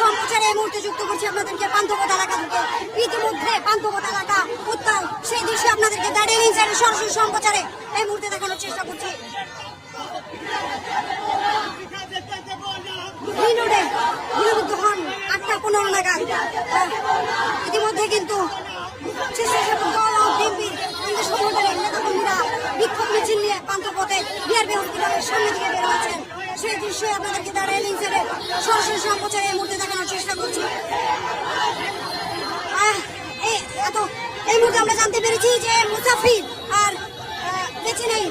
সম্প্রচারে এই মুহূর্তে যুক্ত করছি আপনাদেরকে পান্থপথ এলাকা ইতিমধ্যে পান্থপথ এলাকা উত্তাল। সেই দৃশ্য আপনাদেরকে দাঁড়িয়ে সরাসরি সম্প্রচারে এই মুহূর্তে দেখানোর চেষ্টা করছি। পনেরো নাগাদ। ইতিমধ্যে কিন্তু বিক্ষোভ মিছিল নিয়ে পান্থপথে বিআরবি হসপিটালের সামনে দিকে বের হয়েছেন। সেই দৃশ্যই আপনাদেরকে দাঁড়িয়ে লিংসের সরাসরি সম্প্রচারে এই মুহূর্তে দেখানোর চেষ্টা করছি আহ, এই এত এই মুহূর্তে আমরা জানতে পেরেছি যে মুসাফির আর বেঁচে নেই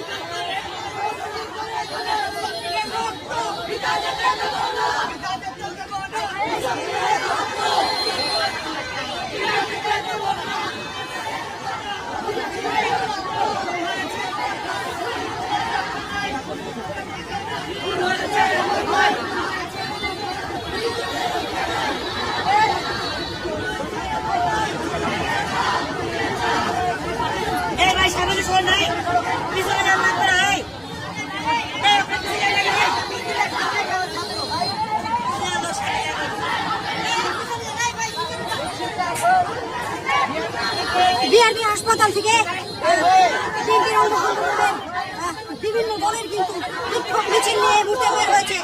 এই ভাই সামনে শোন নাই পিছনে যান লাগবে না এই এই, ওখানে পিছনে যান, এই। বিআরবি হাসপাতাল থেকে বিভিন্ন দলের কিন্তু বিক্ষোভ নিয়ে মুহূর্তে বের হয়েছে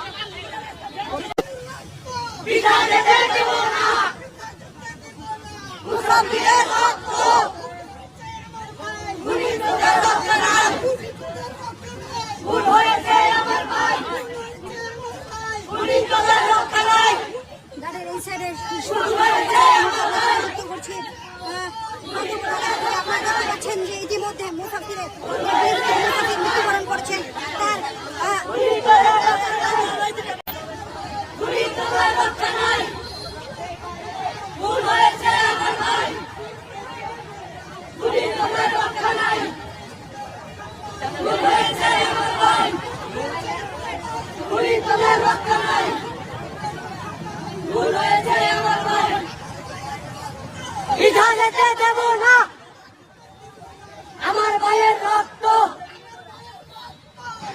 মুসাফিরের রক্ত, গুলিবিদ্ধদের রক্ত নাই। ভুল হয়েছে আমার ভাই। গুলিবিদ্ধদের রক্ত নাই। গাড়ির এই সাইডে শুরু হয়েছে যুক্ত করছি আহ, আপনারা দেখতে পাচ্ছেন যে ইতিমধ্যে মুসাফিরের যে মুসাফির মৃত্যুবরণ দেব না ভাইয়ের রক্ত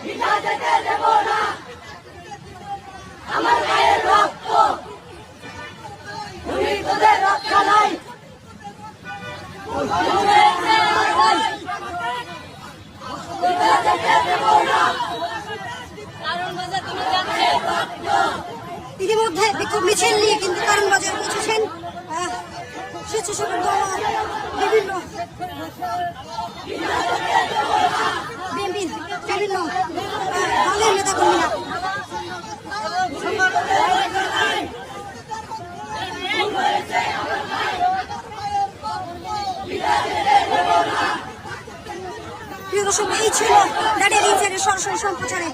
বিধা যেতে দেব না। আমার ভাইয়ের রক্ত। তুমি তোদের রক্ষা নাই। বিধা যেতে দেব না। ইতিমধ্যে বিক্ষোভ মিছিল নিয়ে কিন্তু কারণ বাজার পৌঁছেছেন। স্বেচ্ছাসেবক দল। প্রিয় দর্শক এই ছিল দাঁড়িয়ে সরাসরি সম্প্রচারে।